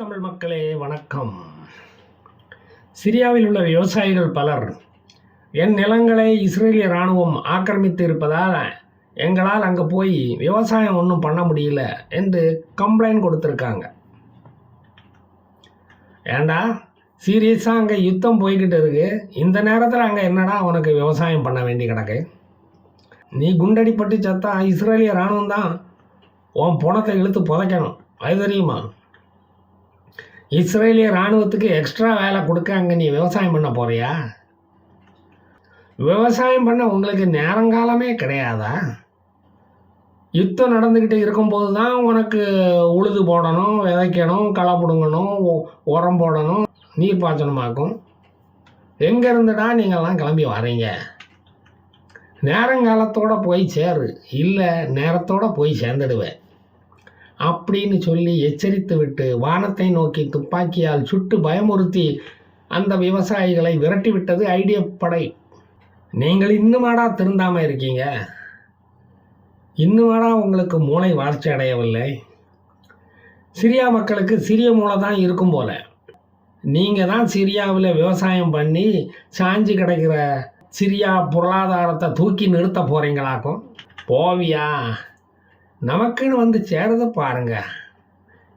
தமிழ் மக்களே வணக்கம். சிரியாவில் உள்ள விவசாயிகள் பலர் என் நிலங்களை இஸ்ரேலிய இராணுவம் ஆக்கிரமித்து இருப்பதால் எங்களால் அங்கே போய் விவசாயம் ஒன்றும் பண்ண முடியல என்று கம்ப்ளைண்ட் கொடுத்துருக்காங்க. ஏண்டா சீரியஸாக அங்கே யுத்தம் போய்கிட்டு இருக்கு. இந்த நேரத்தில் அங்கே என்னடா உனக்கு விவசாயம் பண்ண வேண்டி கிடக்கு? நீ குண்டடிப்பட்டு சத்தா இஸ்ரேலிய இராணுவம் தான் உன் பணத்தை இழுத்து புதைக்கணும். அது தெரியுமா? இஸ்ரேலிய இராணுவத்துக்கு எக்ஸ்ட்ரா வேலை கொடுக்க அங்கே நீ விவசாயம் பண்ண போறியா? விவசாயம் பண்ண உங்களுக்கு நேரங்காலமே கிடையாதா? யுத்தம் நடந்துக்கிட்டு இருக்கும்போது தான் உனக்கு உழுது போடணும் விதைக்கணும் களை பிடுங்கணும் உரம் போடணும். நீர் பாய்ச்சணுமாக்கும் எங்கே இருந்துடா நீங்கள்லாம் கிளம்பி வரீங்க? நேரங்காலத்தோட போய் சேரு. இல்லை நேரத்தோட போய் சேர்ந்துடுவேன். அப்படின்னு சொல்லி எச்சரித்து விட்டு வானத்தை நோக்கி துப்பாக்கியால் சுட்டு பயமுறுத்தி அந்த விவசாயிகளை விரட்டி விட்டது ஐடிய படை. நீங்கள் இன்னுமாடா திருந்தாமல் இருக்கீங்க? இன்னுமாடா உங்களுக்கு மூளை வளர்ச்சி அடையவில்லை? சிரியா மக்களுக்கு சிறிய மூளை தான் இருக்கும் போல. நீங்கள் தான் சிரியாவில் விவசாயம் பண்ணி சாஞ்சி கிடைக்கிற சிரியா பொருளாதாரத்தை தூக்கி நிறுத்த போகிறீங்களாக்கும் போவியா? நமக்குன்னு வந்து சேரத பாருங்க.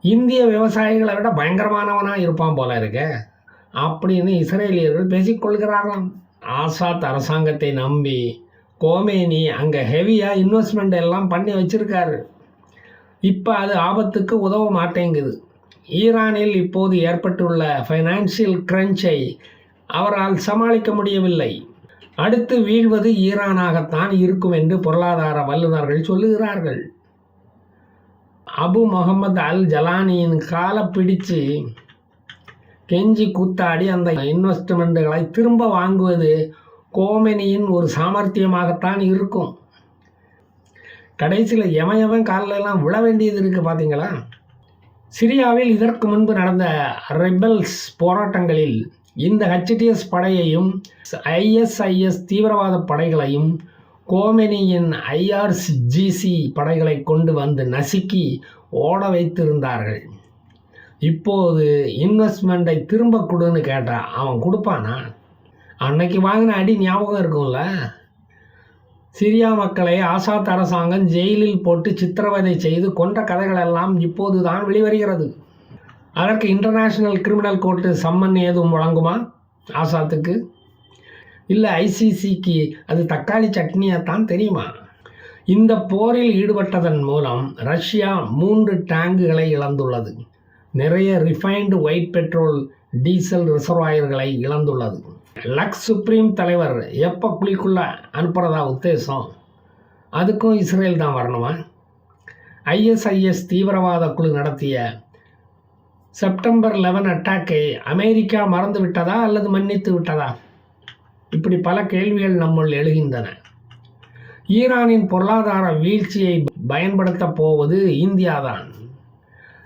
இந்திய விவசாயிகளை விட பயங்கரமானவனாக இருப்பான் போல இருக்க. அப்படின்னு இஸ்ரேலியர்கள் பேசிக்கொள்கிறார்களாம். ஆசாத் அரசாங்கத்தை நம்பி கோமேனி அங்கே ஹெவியாக இன்வெஸ்ட்மெண்ட் எல்லாம் பண்ணி வச்சிருக்காரு. இப்போ அது ஆபத்துக்கு உதவ மாட்டேங்குது. ஈரானில் இப்போது ஏற்பட்டுள்ள ஃபைனான்சியல் கிரன்ச்சை அவரால் சமாளிக்க முடியவில்லை. அடுத்து வீழ்வது ஈரானாகத்தான் இருக்கும் என்று பொருளாதார வல்லுநர்கள் சொல்லுகிறார்கள். அபு முகமது அல் ஜலானியின் காலை பிடிச்சு கெஞ்சி கூத்தாடி அந்த இன்வெஸ்ட்மெண்ட்டுகளை திரும்ப வாங்குவது கோமெனியின் ஒரு சாமர்த்தியமாகத்தான் இருக்கும். கடைசியில் எவன் எவன் காலிலெல்லாம் விழ வேண்டியது இருக்குது பார்த்தீங்களா சிரியாவில் இதற்கு முன்பு நடந்த ரெபல்ஸ் போராட்டங்களில் இந்த ஹெச்டிஎஸ் படையையும் ஐஎஸ்ஐஎஸ் தீவிரவாத படைகளையும் கோமெனியின் ஐஆர்சிஜிசி படைகளை கொண்டு வந்து நசுக்கி ஓட வைத்திருந்தார்கள். இப்போது இன்வெஸ்ட்மெண்ட்டை திரும்ப கொடுன்னு கேட்டான் அவன் கொடுப்பானா? அன்னைக்கு வாங்கின அடி ஞாபகம் இருக்கும்ல? சிரியா மக்களை ஆசாத் அரசாங்கம் ஜெயிலில் போட்டு சித்திரவதை செய்து கொன்ற கதைகள் எல்லாம் இப்போது தான் வெளிவருகிறது. அதற்கு இன்டர்நேஷ்னல் கிரிமினல் கோர்ட்டு சம்மன் ஏதும் வழங்குமா? ஆசாத்துக்கு? இல்லை ஐசிசிக்கு அது தக்காளி சட்னியாத்தான் தெரியுமா? இந்த போரில் ஈடுபட்டதன் மூலம் ரஷ்யா மூன்று டேங்குகளை இழந்துள்ளது. நிறைய ரிஃபைன்டு ஒயிட் பெட்ரோல் டீசல் ரிசர்வாயர்களை இழந்துள்ளது. லக்ஸ் சுப்ரீம் தலைவர் எப்போ குழிக்குள்ளே அனுப்புகிறதா உத்தேசம்? அதுக்கும் இஸ்ரேல் தான் வரணுமா? ஐஎஸ்ஐஎஸ் தீவிரவாத குழு நடத்திய செப்டம்பர் லெவன் அட்டாக்கை அமெரிக்கா மறந்து விட்டதா அல்லது மன்னித்து விட்டதா? இப்படி பல கேள்விகள் நம்முள் எழுகின்றன. ஈரானின் பொருளாதார வீழ்ச்சியை பயன்படுத்தப் போவது இந்தியாதான்.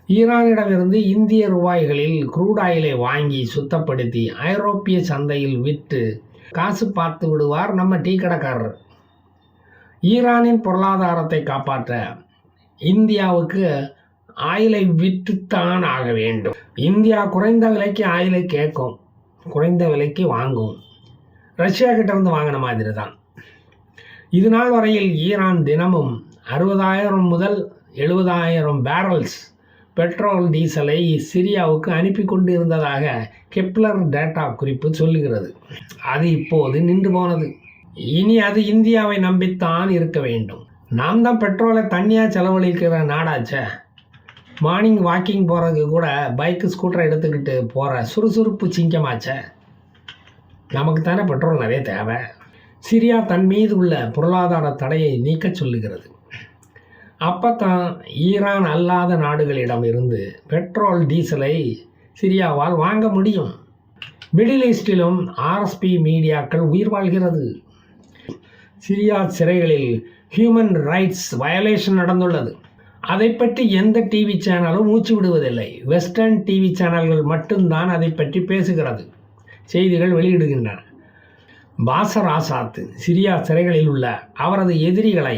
ஈரானிடமிருந்து இந்திய ரூபாய்களில் குரூட் ஆயிலை வாங்கி சுத்தப்படுத்தி ஐரோப்பிய சந்தையில் விற்று காசு பார்த்து விடுவார் நம்ம டீ கடைக்காரர். ஈரானின் பொருளாதாரத்தை காப்பாற்ற இந்தியாவுக்கு ஆயிலை விற்றுத்தான் ஆக வேண்டும். இந்தியா குறைந்த விலைக்கு ஆயிலை கேட்கும் குறைந்த விலைக்கு வாங்கும். ரஷ்யா கிட்ட இருந்து வாங்கின மாதிரி தான் இது நாள் வரையில் ஈரான் தினமும் அறுபதாயிரம் முதல் எழுபதாயிரம் பேரல்ஸ் பெட்ரோல் டீசலை சிரியாவுக்கு அனுப்பி கொண்டு இருந்ததாக கெப்லர் டேட்டா குறிப்பு சொல்லுகிறது. அது இப்போது நின்று போனது. இனி அது இந்தியாவை நம்பித்தான் இருக்க வேண்டும். நாம் தான் பெட்ரோலை தனியாக செலவழிக்கிற நாடாச்சே. மார்னிங் வாக்கிங் போகிறதுக்கு கூட பைக்கு ஸ்கூட்டரை எடுத்துக்கிட்டு போகிற சுறுசுறுப்பு சிங்கமாச்சே. நமக்கு தானே பெட்ரோல் நிறைய தேவை. சிரியா தன் மீது உள்ள பொருளாதார தடையை நீக்கச் சொல்லுகிறது. அப்போ தான் ஈரான் அல்லாத நாடுகளிடம் இருந்து பெட்ரோல் டீசலை சிரியாவால் வாங்க முடியும். மிடில் ஈஸ்டிலும் ஆர்எஸ்பி மீடியாக்கள் உயிர் வாழ்கிறது. சிரியா சிறைகளில் ஹியூமன் ரைட்ஸ் வயலேஷன் நடந்துள்ளது. அதை பற்றி எந்த டிவி சேனலும் மூச்சு விடுவதில்லை. வெஸ்டர்ன் டிவி சேனல்கள் மட்டும்தான் அதை பற்றி பேசுகிறது. செய்திகள் வெளியிடுகின்றன. பாசர் ஆசாத் சிரியா சிறைகளில் உள்ள அவரது எதிரிகளை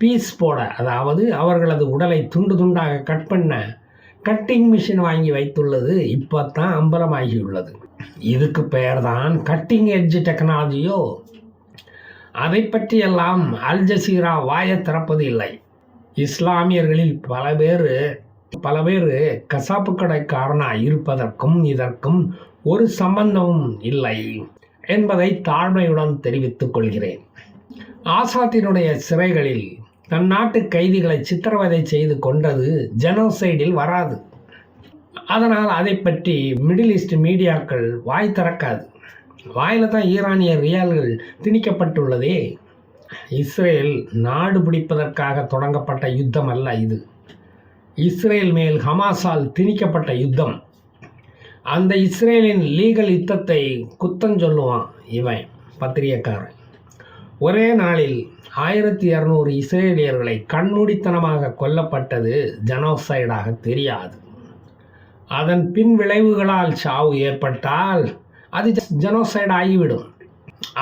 பீஸ் போட அதாவது அவர்களது உடலை துண்டு துண்டாக கட் பண்ண கட்டிங் மிஷின் வாங்கி வைத்துள்ளது இப்போ தான் அம்பலமாகியுள்ளது. இதுக்கு பெயர் தான் கட்டிங் எட்ஜ் டெக்னாலஜியோ. அதை பற்றியெல்லாம் அல் ஜசீரா வாயை திறப்பது இல்லை. இஸ்லாமியர்களில் பல பேர் பல பேர் கசாப்பு கடைக்காரனாக இருப்பதற்கும் இதற்கும் ஒரு சம்பந்தமும் இல்லை என்பதை தாழ்மையுடன் தெரிவித்துக் கொள்கிறேன். ஆசாத்தினுடைய சிறைகளில் தன் நாட்டு கைதிகளை சித்திரவதை செய்து கொண்டது ஜெனோசைடில் வராது. அதனால் அதை பற்றி மிடில் ஈஸ்ட் மீடியாக்கள் வாய் திறக்காது. வாயில் தான் ஈரானிய ரியால்கள் திணிக்கப்பட்டுள்ளதே. இஸ்ரேல் நாடு பிடிப்பதற்காக தொடங்கப்பட்ட யுத்தம் அல்ல இது. இஸ்ரேல் மேல் ஹமாஸால் திணிக்கப்பட்ட யுத்தம். அந்த இஸ்ரேலின் லீகல் யுத்தத்தை குத்தம் சொல்லுவான் இவன் பத்திரிகைக்காரன். ஒரே நாளில் ஆயிரத்தி இரநூறு இஸ்ரேலியர்களை கண்மூடித்தனமாக கொல்லப்பட்டது ஜனோசைடாக தெரியாது. அதன் பின் விளைவுகளால் சாவு ஏற்பட்டால் அது ஜனோசைடு ஆகிவிடும்.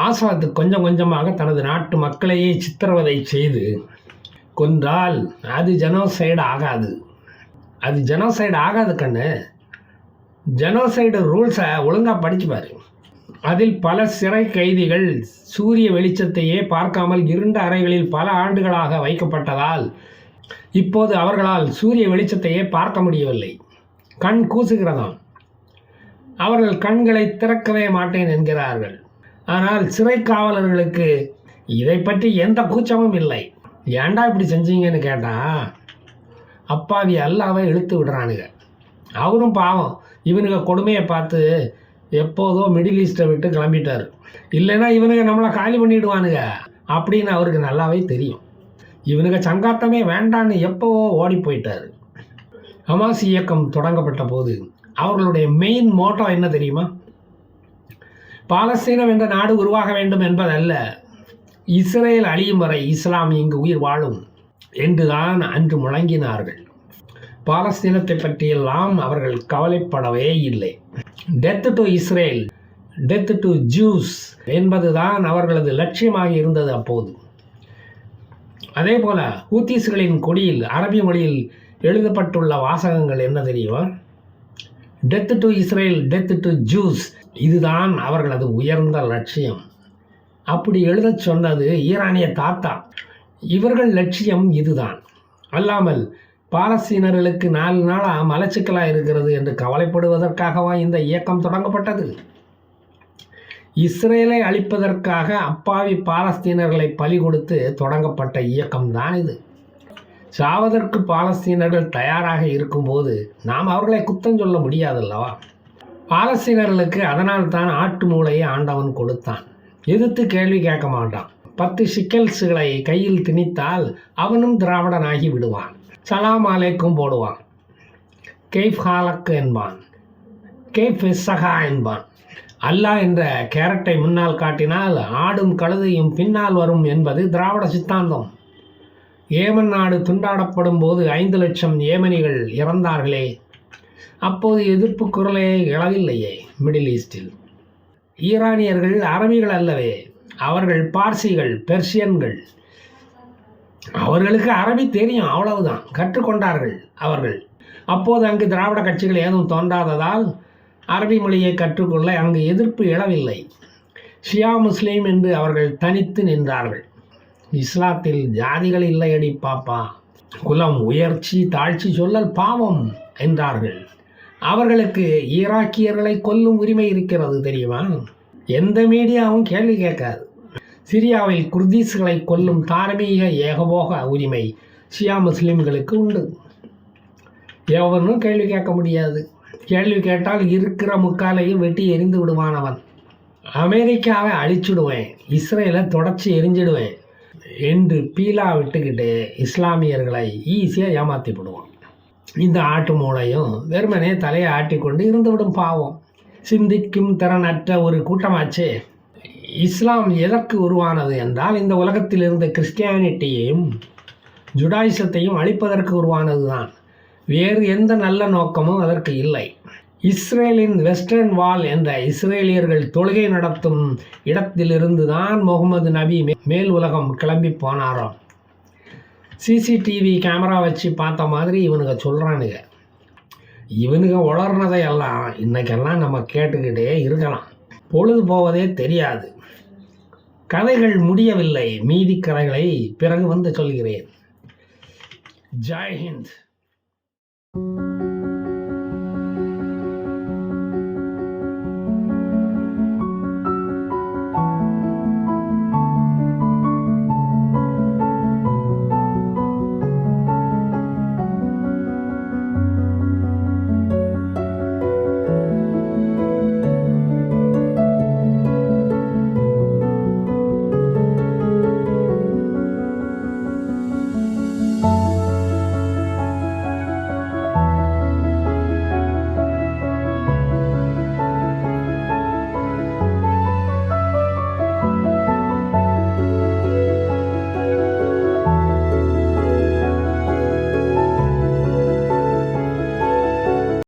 ஆசாத் கொஞ்சம் கொஞ்சமாக தனது நாட்டு மக்களையே சித்திரவதை செய்து கொன்றால் அது ஜனோசைடு ஆகாது. அது ஜனோசைடு ஆகாது கண்ணு. ஜெனோசைடு ரூல்ஸை ஒழுங்காக படிச்சுப்பார் அதில் பல சிறை கைதிகள் சூரிய வெளிச்சத்தையே பார்க்காமல் இருண்ட அறைகளில் பல ஆண்டுகளாக வைக்கப்பட்டதால் இப்போது அவர்களால் சூரிய வெளிச்சத்தையே பார்க்க முடியவில்லை. கண் கூசுகிறதாம். அவர்கள் கண்களை திறக்கவே மாட்டேன் என்கிறார்கள். ஆனால் சிறை காவலர்களுக்கு இதை பற்றி எந்த கூச்சமும் இல்லை. ஏன்டா இப்படி செஞ்சீங்கன்னு கேட்டால் அப்பாவி அல்லாவை இழுத்து விடுறானுங்க. அவரும் பாவம். இவனுங்க கொடுமையை பார்த்து எப்போதோ மிடில் ஈஸ்ட்டை விட்டு கிளம்பிட்டார். இல்லைன்னா இவனுங்க நம்மளை காலி பண்ணிடுவானுங்க. அப்படின்னு அவருக்கு நல்லாவே தெரியும். இவனுங்க சங்காத்தமே வேண்டான்னு எப்போவோ ஓடி போயிட்டார். ஹமாஸ் இயக்கம் தொடங்கப்பட்ட போது அவர்களுடைய மெயின் மோட்டோ என்ன தெரியுமா? பாலஸ்தீனம் என்ற நாடு உருவாக வேண்டும் என்பதல்ல. இஸ்ரேல் அழியும் வரை இஸ்லாம் இங்கு உயிர் வாழும் என்றுதான் அன்று முழங்கினார்கள். பாலஸ்தீனத்தை பற்றியெல்லாம் அவர்கள் கவலைப்படவே இல்லை. Death to Israel death to Jews என்பதுதான் அவர்களது லட்சியமாக இருந்தது அப்போது. அதே போல ஹூத்தீஸ்களின் கொடியில் அரபி மொழியில் எழுதப்பட்டுள்ள வாசகங்கள் என்ன தெரியுமா? Death to Israel death to Jews இதுதான் அவர்களது உயர்ந்த லட்சியம். அப்படி எழுதச் சொன்னது ஈரானிய தாத்தா. இவர்கள் லட்சியம் இதுதான். அல்லாமல் பாலஸ்தீனர்களுக்கு நாலு நாளாக மலச்சிக்கலாக இருக்கிறது என்று கவலைப்படுவதற்காகவா இந்த இயக்கம் தொடங்கப்பட்டது? இஸ்ரேலை அழிப்பதற்காக அப்பாவி பாலஸ்தீனர்களை பலி கொடுத்து தொடங்கப்பட்ட இயக்கம் தான் இது. சாவதற்கு பாலஸ்தீனர்கள் தயாராக இருக்கும்போது நாம் அவர்களை குத்தம் சொல்ல முடியாதல்லவா? பாலஸ்தீனர்களுக்கு அதனால் தான் ஆட்டு மூளையை ஆண்டவன் கொடுத்தான். எதிர்த்து கேள்வி கேட்க மாட்டான். பத்து சிக்கல்ஸுகளை கையில் திணித்தால் அவனும் திராவிடனாகி விடுவான். சலாம் அலைக்கும் போடுவான். கெய்ஃப் ஹாலக் என்பான். கெய்ஃப் இஸ்ஸகா என்பான். அல்லாஹ் என்ற கேரட்டை முன்னால் காட்டினால் ஆடும் கழுதையும் பின்னால் வரும் என்பது திராவிட சித்தாந்தம். ஏமன் நாடு துண்டாடப்படும் போது ஐந்து லட்சம் ஏமனிகள் இறந்தார்களே அப்போது எதிர்ப்பு குரலே எழவில்லையே மிடில் ஈஸ்டில். ஈரானியர்கள் அரபிகள் அல்லவே அவர்கள் பார்சிகள் பெர்சியன்கள் அவர்களுக்கு அரபி தெரியும் அவ்வளவுதான். கற்றுக்கொண்டார்கள் அவர்கள். அப்போது அங்கு திராவிட கட்சிகள் ஏதும் தோன்றாததால் அரபி மொழியை கற்றுக்கொள்ள அங்கு எதிர்ப்பு எழவில்லை. ஷியா முஸ்லீம் என்று அவர்கள் தனித்து நின்றார்கள். இஸ்லாத்தில் ஜாதிகள் இல்லையடி பாப்பா. குலம் உயர்ச்சி தாழ்ச்சி சொல்லல் பாவம் என்றார்கள். அவர்களுக்கு ஈராக்கியர்களை கொல்லும் உரிமை இருக்கிறது தெரியுமா? எந்த மீடியாவும் கேள்வி கேட்காது. சிரியாவில் குர்தீஸ்களை கொல்லும் தார்மீக ஏகபோக உரிமை ஷியா முஸ்லீம்களுக்கு உண்டு. எவனும் கேள்வி கேட்க முடியாது. கேள்வி கேட்டால் இருக்கிற முக்காலையும் வெட்டி எரிந்து விடுவான் அவன். அமெரிக்காவை அழிச்சுடுவேன் இஸ்ரேலை தொடச்சி எரிஞ்சிடுவேன் என்று பீலா விட்டுக்கிட்டு இஸ்லாமியர்களை ஈஸியாக ஏமாற்றி விடுவான். இந்த ஆட்டு மூளையும் வெறுமனே தலையை ஆட்டிக்கொண்டு இருந்துவிடும் பாவம். சிந்திக்கும் திறனற்ற ஒரு கூட்டமாச்சே. இஸ்லாம் எதற்கு உருவானது என்றால் இந்த உலகத்தில் இருந்த கிறிஸ்டியானிட்டியையும் ஜுடாயிசத்தையும் அழிப்பதற்கு உருவானது தான் வேறு எந்த நல்ல நோக்கமும் அதற்கு இல்லை. இஸ்ரேலின் வெஸ்டர்ன் வால் என்ற இஸ்ரேலியர்கள் தொழுகை நடத்தும் இடத்திலிருந்து தான் முகமது நபி மே- மேல் உலகம் கிளம்பி போனாராம். சிசிடிவி கேமரா வச்சு பார்த்த மாதிரி இவனுங்க சொல்கிறானுங்க இவனுங்க உளர்னதை எல்லாம் இன்னைக்கெல்லாம் நம்ம கேட்டுக்கிட்டே இருக்கலாம். பொழுது போவதே தெரியாது. கதைகள் முடியவில்லை. மீதி கதைகளை பிறகு வந்து சொல்கிறேன். ஜெய்ஹிந்த் thank you